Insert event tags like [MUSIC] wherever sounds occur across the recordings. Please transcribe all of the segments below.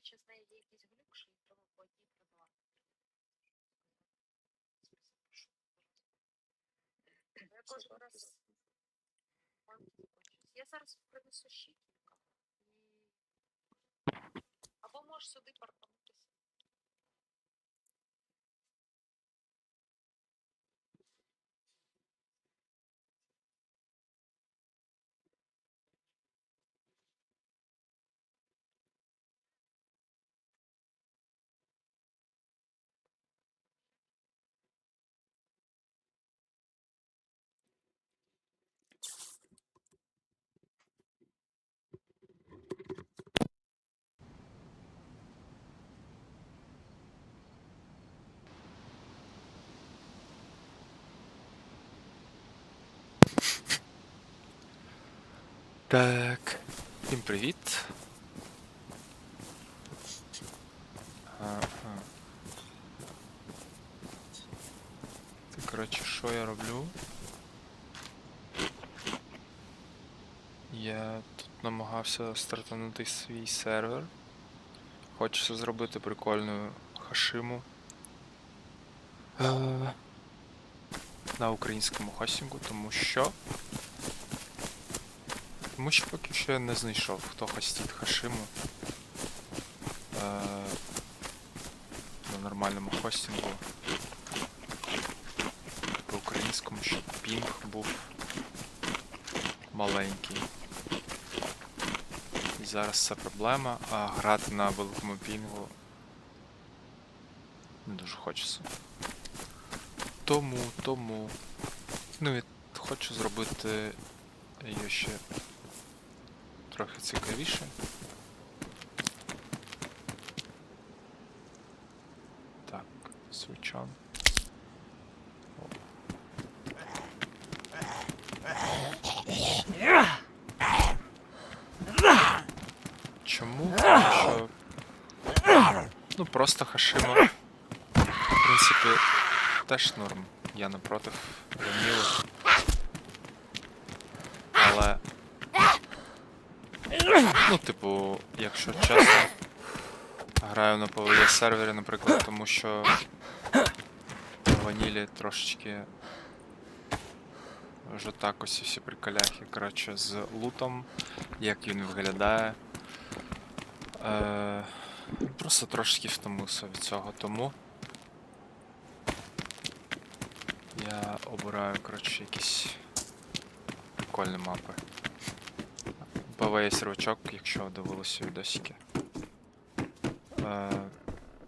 речі, з неї є якісь глюкші, і треба по одній продавати. Я кожен раз банки закінчуюсь. Я зараз принесу ще кілька. І... Або можеш сюди парканутися. Так. Всім привіт. Ага. Це, коротше, що я роблю? Я тут намагався стартанути свій сервер. Хочеться зробити прикольну хашиму. Е, На українському хостингу, тому що. Тому що поки що я не знайшов, хто хостить хашиму. Е, на нормальному хостингу. По українському, щоб пінг був маленький. І зараз це проблема, а грати на великому пінгу не дуже хочеться. Тому, тому. Ну і хочу зробити її ще трохи цікавіше. Так, switch on. О. Чому? Тому що. Ну, просто Хашима. В принципі, теж норм. Я не проти Ну, типу, якщо чесно, граю на PvE сервері, наприклад, тому що ванілі трошечки вже так ось всі приколяхи, коротше, з лутом, як він виглядає. Е, просто трошки втомився від цього, тому я обираю, коротше, якісь прикольні мапи. PvE сервачок, якщо дивилися відосики. Е,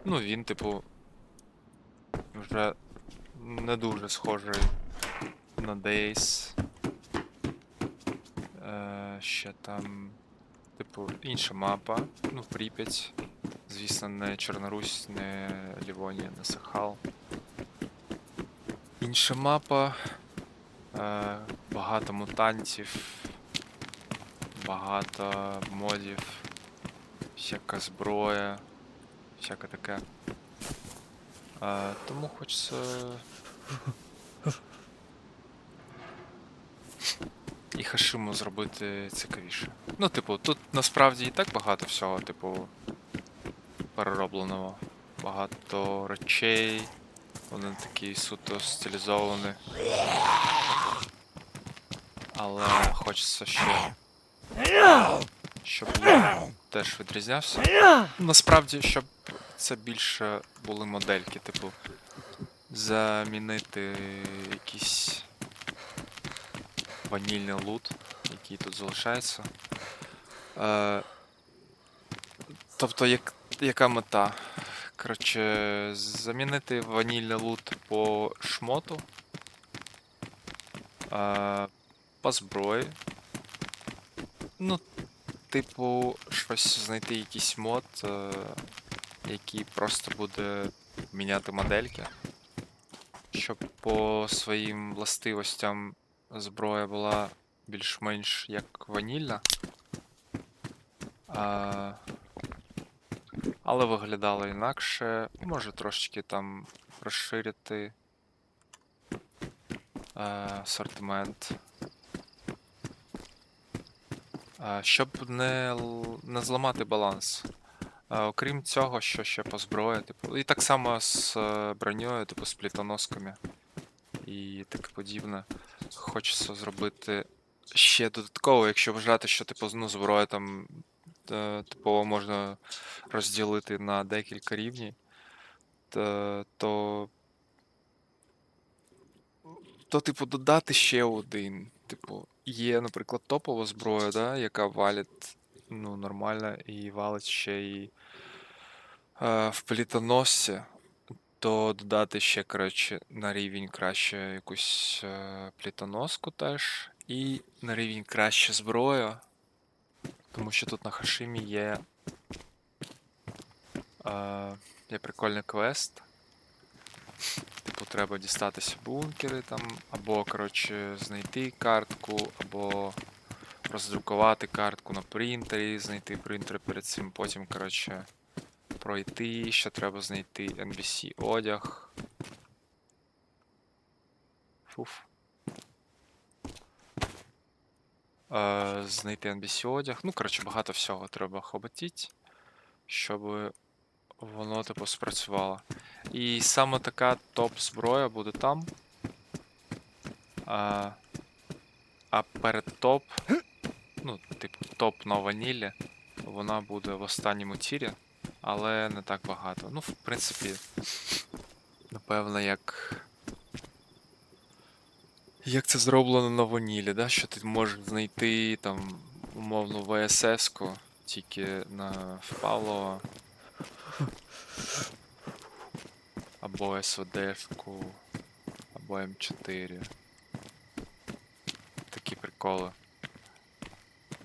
ну, він, типу, вже не дуже схожий на Days. Е, ще там, типу, інша мапа. Ну, Прип'ять. Звісно, не Чорнорусь, не Лівонія, не Сахал. Інша мапа. Е, багато мутантів багато модів, всяка зброя, всяке таке. А, тому хочеться. І Хашиму зробити цікавіше. Ну, типу, тут насправді і так багато всього, типу, переробленого. Багато речей. Вони такі суто стилізовані. Але хочеться ще щоб я теж відрізнявся. Насправді, щоб це більше були модельки, типу, замінити якийсь ванільний лут, який тут залишається. Е, тобто, як, яка мета? Коротше, замінити ванільний лут по шмоту, е, по зброї. Ну, типу, щось знайти якийсь мод, е, який просто буде міняти модельки. Щоб по своїм властивостям зброя була більш-менш як ванільна. А, але виглядала інакше. Може трошечки там розширити е, асортимент. Щоб не, не зламати баланс. Окрім цього, що ще по зброї, типу. І так само з е, броньою, типу, з плітоносками і таке подібне. Хочеться зробити ще додатково, якщо вважати, що типу, ну, зброя там е, типово можна розділити на декілька рівнів, то, то, то типу, додати ще один. Типу, є, наприклад, топова зброя, да, яка валить ну, нормально і валить ще і е, в плітоносці, то додати ще, коротше, на рівень краще якусь е, плітоноску теж. І на рівень краще зброю. Тому що тут на Хашимі є. Е, є прикольний квест. Типу, треба дістатися бункери там, або, коротше, знайти картку, або роздрукувати картку на принтері, знайти принтер перед цим, потім, коротше, пройти, ще треба знайти NBC одяг. Фуф. Е, знайти NBC одяг. Ну, коротше, багато всього треба хоботіть, щоб воно, типу, спрацювало. І саме така топ-зброя буде там. А, а перед топ, ну, типу, топ на ванілі, вона буде в останньому тірі, але не так багато. Ну, в принципі, напевно, як. Як це зроблено на ванілі, да? що ти можеш знайти там умовно ВСС-ку тільки на впало. Або СВД-шку, або М4. Такі приколи.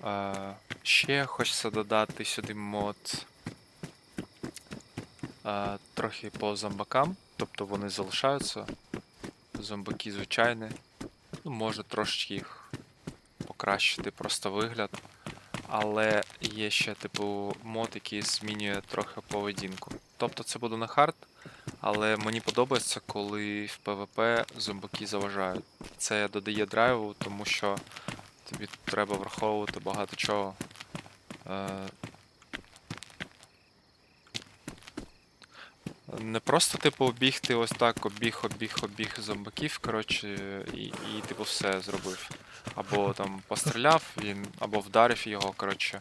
А, ще хочеться додати сюди мод а, трохи по зомбакам, тобто вони залишаються. Зомбаки звичайні. Ну, може трошечки їх покращити просто вигляд. Але є ще, типу, мод, який змінює трохи поведінку. Тобто це буде не хард, але мені подобається, коли в ПВП зомбаки заважають. Це додає драйву, тому що тобі треба враховувати багато чого. Е, Не просто, типу, обігти ось так, обіг, обіг, обіг зомбаків, коротше, і, і типу все зробив. Або там постріляв він, або вдарив його, коротше.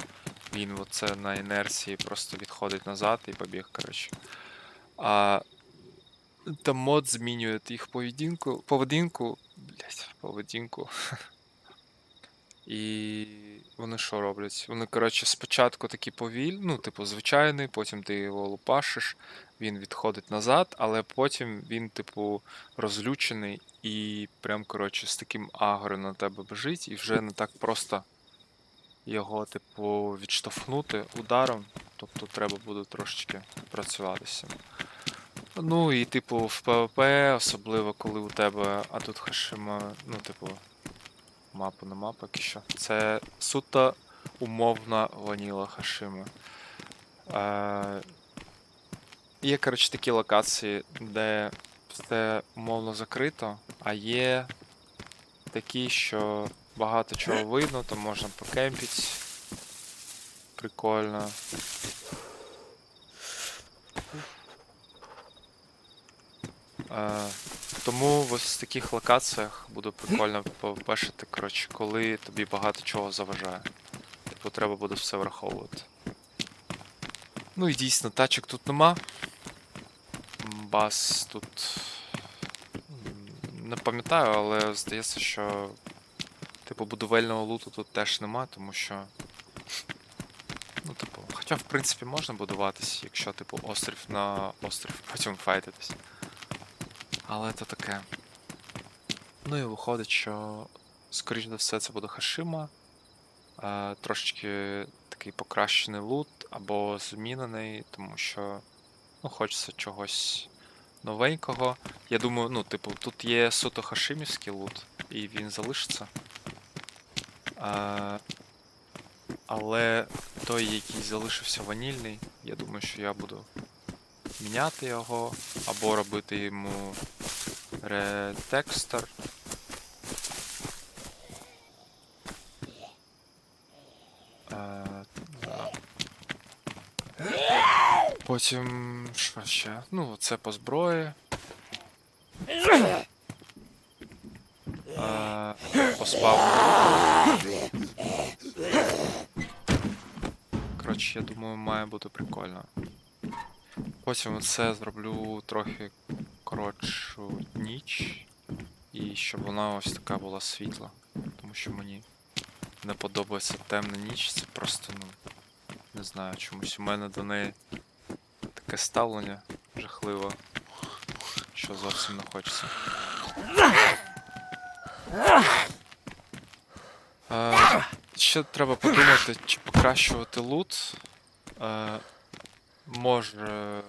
Він оце на інерції просто відходить назад і побіг, коротше. А та мод змінює їх поведінку. Поведінку. Блять, поведінку. [LAUGHS] І вони що роблять? Вони, коротше, спочатку такі повільні, ну, типу, звичайний, потім ти його лупашиш, він відходить назад, але потім він, типу, розлючений і прям, коротше, з таким агро на тебе бежить, і вже не так просто його, типу, відштовхнути ударом. Тобто треба буде трошечки працювати з цим. Ну і, типу, в ПВП, особливо коли у тебе, а тут Хашима, ну, типу, мапу нема поки що. Це суто умовна ваніла Хашима. Е, є, коротше, такі локації, де все умовно закрито, а є такі, що багато чого видно, там можна покемпити. Прикольно. Е, тому в ось таких локаціях буде прикольно побачити, коротше, коли тобі багато чого заважає. Типу треба буде все враховувати. Ну і дійсно, тачок тут нема. Бас тут. Не пам'ятаю, але здається, що. Типу, будівельного луту тут теж нема, тому що. Ну, типу, хоча в принципі можна будуватись, якщо, типу, острів на острів потім файтитись. Але то таке. Ну і виходить, що, скоріш за все, це буде Хашима. Е, трошечки такий покращений лут або змінений, тому що ну, хочеться чогось новенького. Я думаю, ну, типу, тут є суто хашимівський лут, і він залишиться. Е, але той, який залишився ванільний, я думаю, що я буду міняти його, або робити йому ретекстер. Е. Потім. Що ще? Ну, це по зброї. Е, по спавну. Коротше, я думаю, має бути прикольно. Потім це зроблю трохи коротшу ніч. І щоб вона ось така була світла. Тому що мені не подобається темна ніч. Це просто, ну. Не знаю, чомусь у мене до неї таке ставлення жахливе, що зовсім не хочеться. Е, ще треба подумати, чи покращувати лут. Е, може.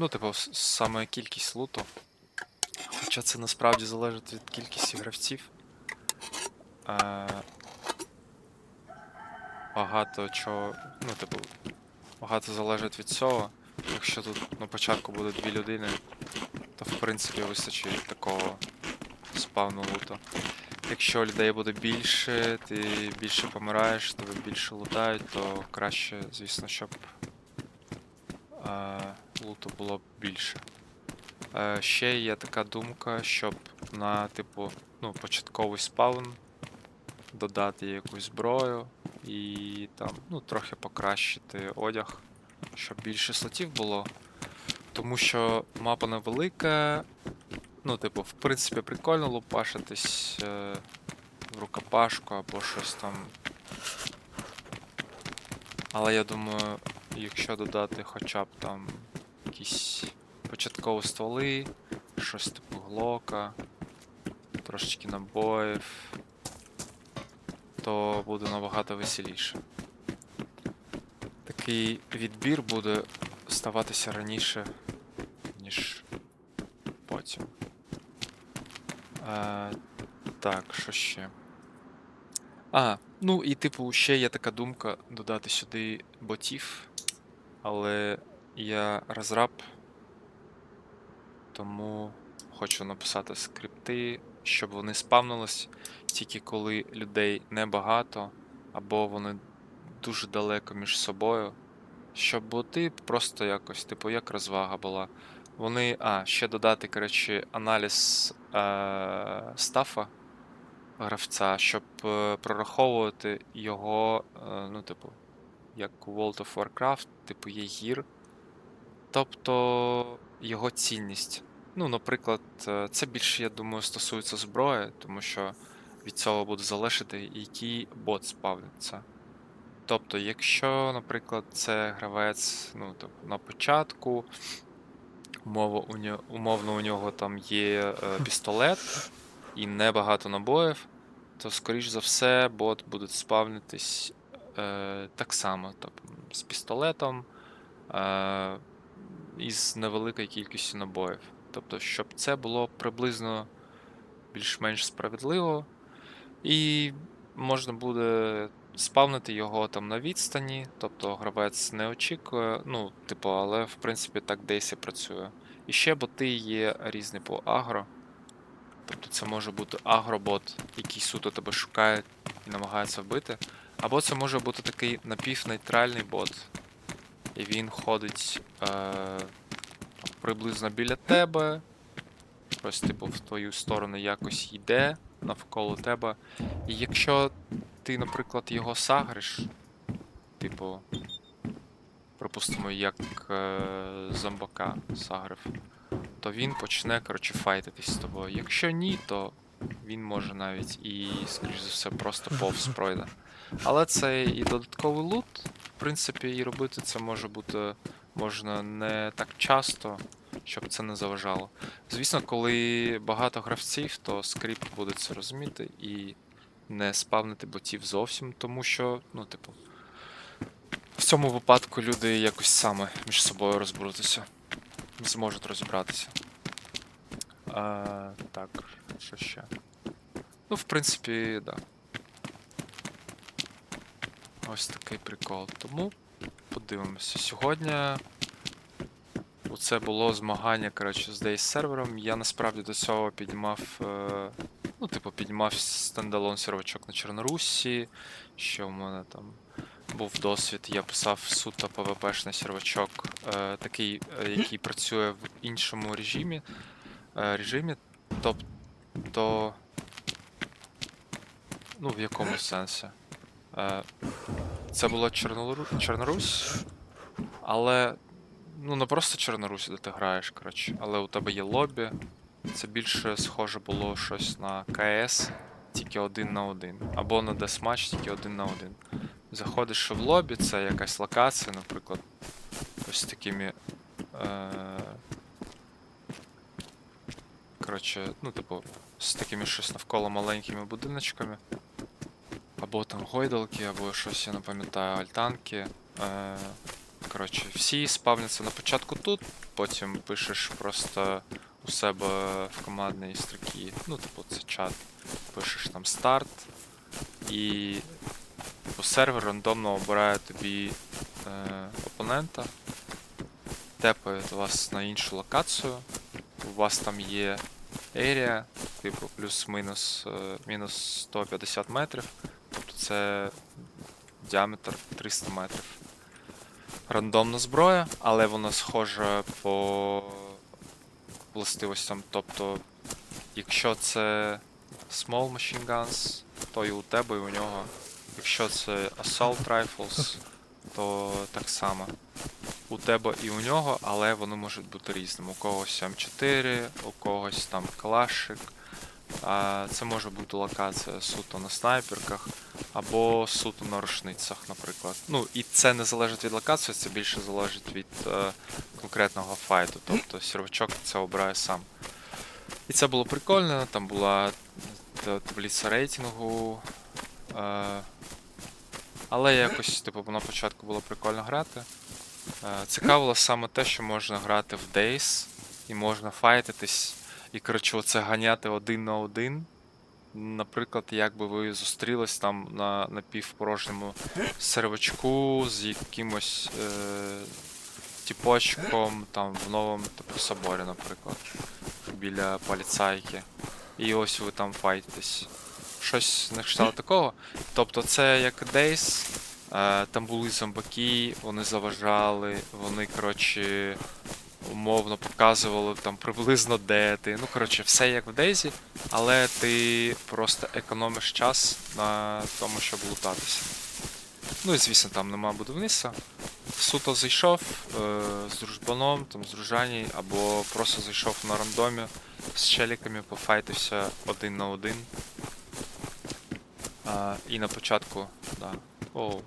Ну, типу, саме кількість луту. Хоча це насправді залежить від кількості гравців. Е, багато чого. Ну, типу, багато залежить від цього. Якщо тут на початку буде дві людини, то в принципі вистачить такого спавну лута. Якщо людей буде більше, ти більше помираєш, тебе більше лутають, то краще, звісно, щоб е, луту було б більше. Е, ще є така думка, щоб на, типу, ну, початковий спаун додати якусь зброю і там, ну, трохи покращити одяг, щоб більше слотів було. Тому що мапа невелика. Ну, типу, в принципі, прикольно лупашитись е, в рукопашку або щось там. Але я думаю, якщо додати хоча б там якісь початкові стволи, щось типу глока, трошечки набоїв, то буде набагато веселіше. Такий відбір буде ставатися раніше, ніж потім. Е, так, що ще? А, ну і типу, ще є така думка додати сюди ботів, але я розраб, тому хочу написати скрипти, щоб вони спавнились тільки коли людей небагато, або вони дуже далеко між собою. Щоб боти просто якось, типу, як розвага була. Вони. А, ще додати, коротше, аналіз е- стафа гравця, щоб е, прораховувати його, е, ну, типу, як у World of Warcraft, типу, є гір. Тобто його цінність. Ну, наприклад, е, це більше, я думаю, стосується зброї, тому що від цього буде залежати, який бот спавниться. Тобто, якщо, наприклад, це гравець ну, типу, на початку, умово, у нього, умовно у нього там є е, пістолет і небагато набоїв, то, скоріш за все, бот буде спавнитись е, так само, тобто, з пістолетом е, і з невеликою кількістю набоїв. Тобто, щоб це було приблизно більш-менш справедливо, і можна буде спавнити його там на відстані, тобто гравець не очікує, ну, типу, але в принципі так десь і працює. І ще боти є різні по агро. Тобто це може бути агробот, який суто тебе шукає і намагається вбити. Або це може бути такий напівнейтральний бот. І він ходить е, приблизно біля тебе. Ось, типу, в твою сторону якось йде навколо тебе. І якщо ти, наприклад, його сагриш, типу, припустимо, як е, зомбака сагрив, то він почне, коротше, файтитись з тобою. Якщо ні, то він може навіть і, скоріш за все, просто повз пройде. Але це і додатковий лут. В принципі, і робити це може бути можна не так часто, щоб це не заважало. Звісно, коли багато гравців, то скрипт буде це розуміти і не спавнити ботів зовсім, тому що, ну, типу, в цьому випадку люди якось саме між собою розберутися. Не зможуть розібратися. А, так, що ще? Ну, в принципі, да. Ось такий прикол. Тому подивимося. Сьогодні це було змагання, коротше, з Days сервером. Я насправді до цього піднімав. Е, ну, типу, піднімав стендалон сервачок на Чорнорусі, що в мене там був досвід, я писав суто PvP-шний сервачок, е, такий, е, який працює в іншому режимі. Е, режимі. Тобто. Ну, в якому сенсі? Е, це була Чорнору- Чорнорусь, але. Ну, не просто Чорнорусь, де ти граєш, коротше, але у тебе є лобі. Це більше схоже було щось на КС, тільки один на один. Або на Deathmatch, тільки один на один. Заходиш в лобі, це якась локація, наприклад, ось такими. Е... Коротше, ну, типу, з такими щось навколо маленькими будиночками. Або там гойдалки, або щось, я не пам'ятаю, альтанки. Е... Коротше, всі спавняться на початку тут, потім пишеш просто у себе в командній строкі, ну, типу, це чат, пишеш там старт, і типу, сервер рандомно обирає тобі е, опонента, тепає вас на іншу локацію, у вас там є area, типу, плюс-мінус е, мінус 150 метрів, це діаметр 300 метрів. Рандомна зброя, але вона схожа по властивостям. Тобто, якщо це Small Machine Guns, то і у тебе, і у нього. Якщо це Assault Rifles, то так само. У тебе і у нього, але вони можуть бути різними. У когось М4, у когось там Калашик. Це може бути локація суто на снайперках або суто на рушницях, наприклад. Ну, і це не залежить від локації, це більше залежить від е, конкретного файту. Тобто сервачок це обирає сам. І це було прикольно, там була та- таблиця рейтингу. Е, але якось, типу, на початку було прикольно грати. Е, цікавило саме те, що можна грати в Days і можна файтитись. І, коротше, оце ганяти один на один. Наприклад, якби ви зустрілись там на напівпорожньому сервачку з якимось е, тіпочком там в новому типу соборі, наприклад, біля поліцайки. І ось ви там файтитесь. Щось на кшталт такого. Тобто це як Days, е, там були зомбаки, вони заважали, вони, коротше, умовно показували там приблизно де ти. Ну, коротше, все як в Дейзі, але ти просто економиш час на тому, щоб лутатися. Ну і звісно, там нема будівництва. Суто зайшов е, з дружбаном, там з дружаній, або просто зайшов на рандомі з челіками, пофайтився один на один. А, і на початку, да. Оу,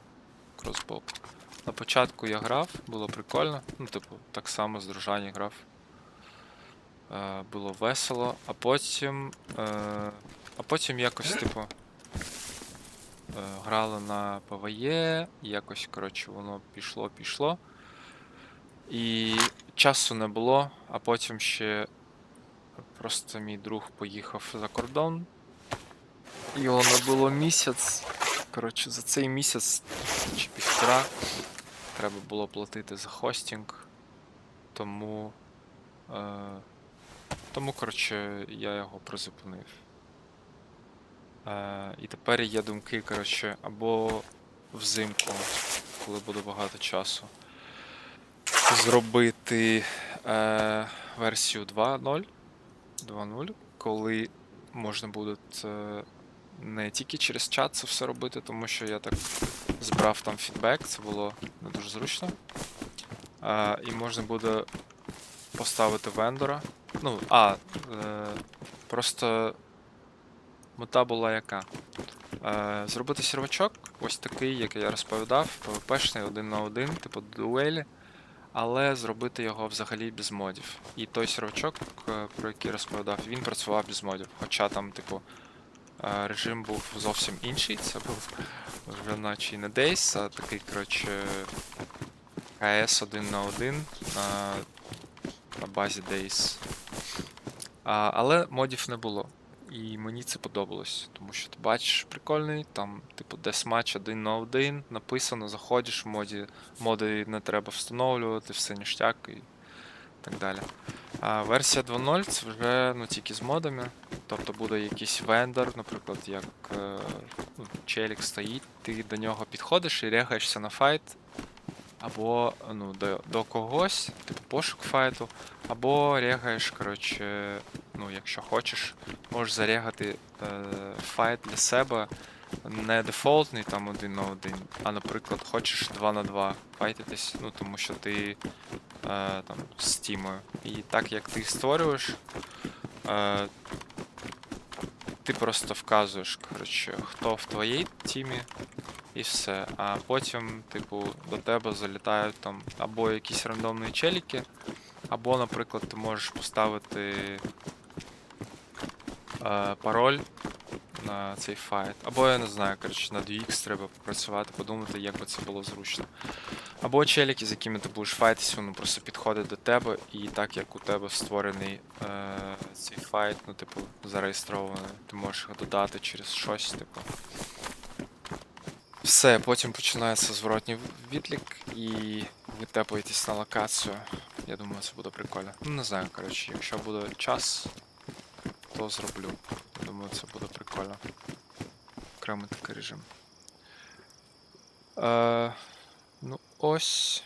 кросбоу. На початку я грав, було прикольно. Ну, типу, так само з дружані грав. Е, було весело, а потім. Е, а потім якось, типу. Е, грали на ПВЕ, якось, коротше, воно пішло, пішло. І часу не було, а потім ще просто мій друг поїхав за кордон. Його не було місяць. Коротше, за цей місяць чи півтора треба було платити за хостінг. Тому. Е, тому, коротше, я його призупинив. Е, і тепер є думки, коротше, або взимку, коли буде багато часу, зробити е, версію 2.0, 2.0, коли можна буде е, не тільки через чат це все робити, тому що я так збрав там фідбек, це було не дуже зручно. Е, і можна буде поставити вендора. Ну, а, е, просто мета була яка? Е, зробити сервачок, ось такий, як я розповідав, PvP-шний один на один, типу дуелі, але зробити його взагалі без модів. І той сервачок, е, про який розповідав, він працював без модів. Хоча там, типу, режим був зовсім інший, це був вже наче не Days, а такий, коротше, КС один на один на, на базі Days. А, але модів не було. І мені це подобалось, тому що ти бачиш прикольний, там, типу, десматч один на один, написано, заходиш в моді, моди не треба встановлювати, все ніштяк і так далі. А версія 2.0 це вже ну, тільки з модами. Тобто буде якийсь вендор, наприклад, як е, ну, челік стоїть, ти до нього підходиш і регаєшся на файт, або ну, до, до когось, типу пошук файту, або регаєш, коротше, ну, якщо хочеш, можеш зарегати е, файт для себе. Не дефолтний там один на один, а наприклад, хочеш 2 на 2 файтитись, ну тому що ти там з тімою. І так як ти створюєш, е, ти просто вказуєш, коротше, хто в твоїй тімі, і все. А потім, типу, до тебе залітають там або якісь рандомні челіки, або, наприклад, ти можеш поставити е, пароль на цей файт. Або я не знаю, коротше, над UX треба попрацювати, подумати, як би це було зручно. Або челіки, з якими ти будеш файтися, вони просто підходять до тебе, і так як у тебе створений е, цей файт, ну, типу, зареєстрований, ти можеш його додати через щось, типу. Все, потім починається зворотній відлік, і ви тепаєтесь на локацію. Я думаю, це буде прикольно. Ну, не знаю, коротше, якщо буде час, то зроблю. Думаю, це буде прикольно. Окремий такий режим. Е, ось.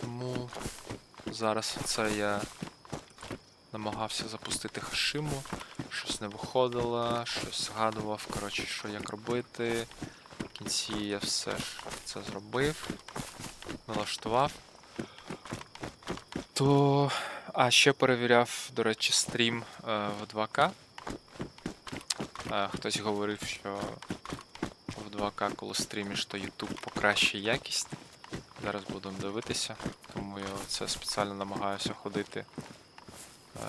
Тому зараз це я намагався запустити хашиму, щось не виходило, щось згадував, коротше, що як робити. В кінці я все ж це зробив, налаштував. То. А ще перевіряв, до речі, стрім е, в 2К. Е, хтось говорив, що 2К, коли стрімиш, то YouTube покращує якість. Зараз будемо дивитися, тому я це спеціально намагаюся ходити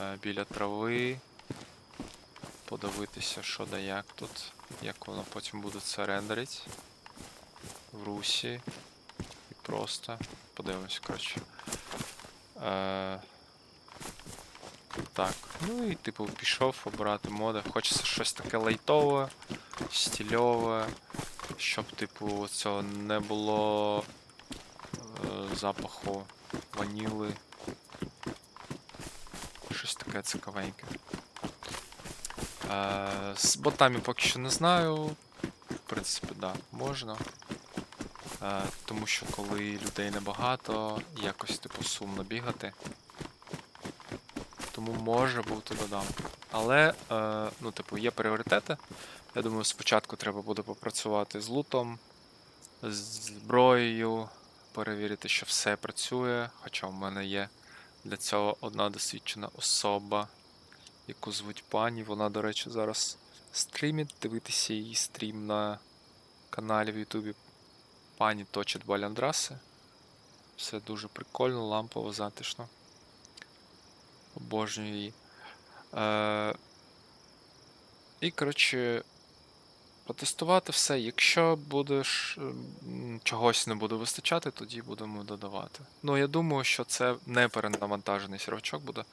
е, біля трави, подивитися, що да як тут, як воно потім буде це рендерити в русі. І просто подивимось, коротше. Е, так, ну і типу пішов обирати моди. Хочеться щось таке лайтове, стильове, щоб, типу, цього не було е, запаху ваніли. Щось таке цікавеньке. Е, з ботами поки що не знаю. В принципі, да, можна. Е, тому що коли людей небагато, якось типу сумно бігати. Тому може бути додам. Але, е, ну, типу, є пріоритети. Я думаю, спочатку треба буде попрацювати з лутом, з зброєю, перевірити, що все працює. Хоча в мене є для цього одна досвідчена особа, яку звуть пані. Вона, до речі, зараз стрімить. Дивитися її стрім на каналі в Ютубі. Пані точить баляндраси. Все дуже прикольно, лампово, затишно. Обожнюю її. Е, і, коротше, потестувати все. Якщо будеш чогось не буде вистачати, тоді будемо додавати. Ну, я думаю, що це не перенавантажений сервачок буде.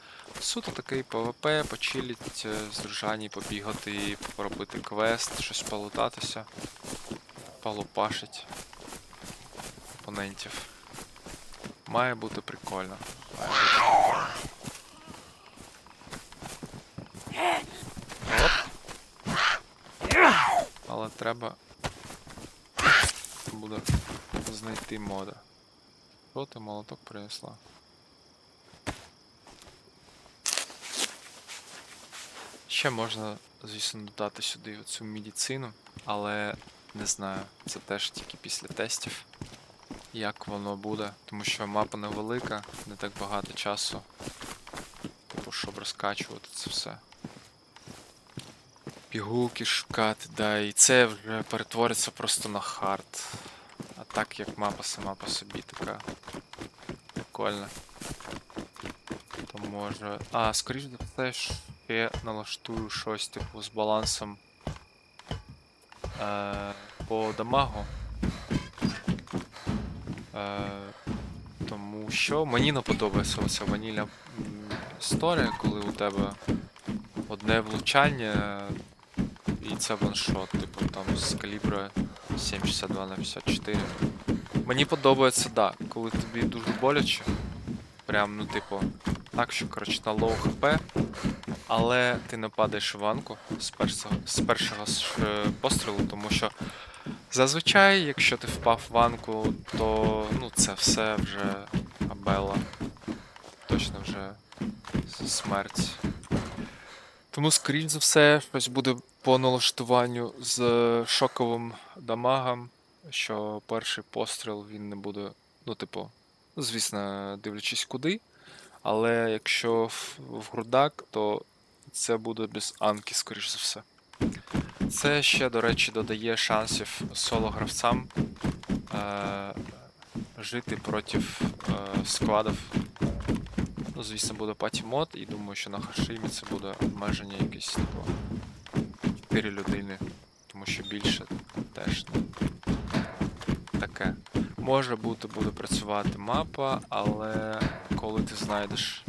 Суто такий ПВП, почиліть е, з дружані, побігати, поробити квест, щось полутатися, полупашить опонентів. Має бути прикольно. Має бути прикольно. Оп. Але треба буде знайти мода. Що ти молоток принесла? Ще можна, звісно, додати сюди оцю медицину, але не знаю, це теж тільки після тестів, як воно буде, тому що мапа невелика, не так багато часу, типу, щоб розкачувати це все. Пігулки шукати, да, і це вже перетвориться просто на хард. А так як мапа сама по собі така прикольна. То може. А, скоріш за все, що я налаштую щось типу з балансом е, по дамагу. Е, тому що мені не подобається оця ванільна історія, коли у тебе одне влучання і це ваншот, типу там з калібра 7,62 на 54. Мені подобається, да, коли тобі дуже боляче. Прям, ну, типу, так, що, коротше, на лоу хп, але ти не падаєш в ванку з першого, з першого пострілу, тому що зазвичай, якщо ти впав в ванку, то ну, це все вже абела. Точно вже смерть. Тому, скоріш за все, щось буде по налаштуванню з шоковим дамагом, що перший постріл він не буде, ну, типу, звісно, дивлячись куди. Але якщо в, в грудак, то це буде без анки, скоріш за все. Це ще, до речі, додає шансів соло-гравцям е- жити проти е- складів. Ну, звісно, буде паті мод, і думаю, що на Хашимі це буде обмеження якесь типу 4 людини, тому що більше теж ну, таке. Може бути буде працювати мапа, але коли ти знайдеш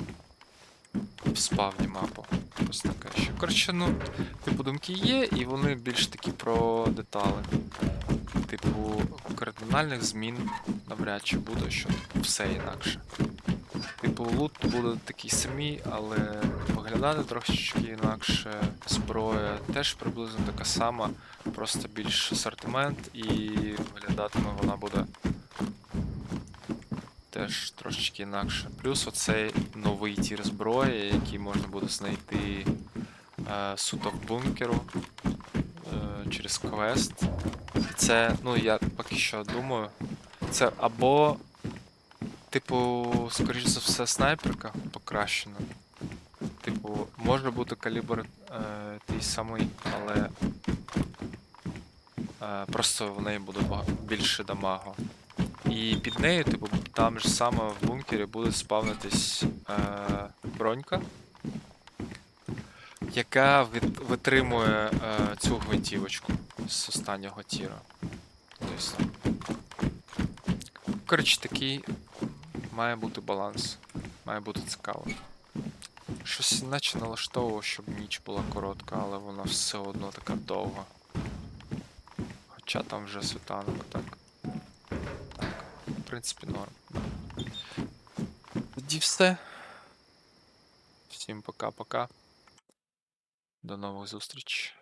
в спавні мапу. Ось таке ще. Коротше, ну, типу, думки є, і вони більш такі про детали. Типу, кардинальних змін навряд чи буде, що все інакше. Типу, лут буде такий самий, але виглядати трошечки інакше. Зброя теж приблизно така сама, просто більш асортимент, і виглядатиме вона буде теж трошечки інакше. Плюс оцей новий тір зброї, який можна буде знайти е, суто бункеру через квест. Це, ну я поки що думаю, це або, типу, скоріш за все, снайперка покращена. Типу, може бути калібр е, той самий, але е, просто в неї буде більше дамагу. І під нею, типу, там ж саме в бункері буде спавнитись е, бронька, яка витримує е, цю гвинтівочку з останнього тіра. Тобто, коротше, такий має бути баланс. Має бути цікаво. Щось наче налаштовував, щоб ніч була коротка, але вона все одно така довга. Хоча там вже світанок, так. Так, в принципі, норм. Тоді все. Всім пока-пока. До нових зустріч.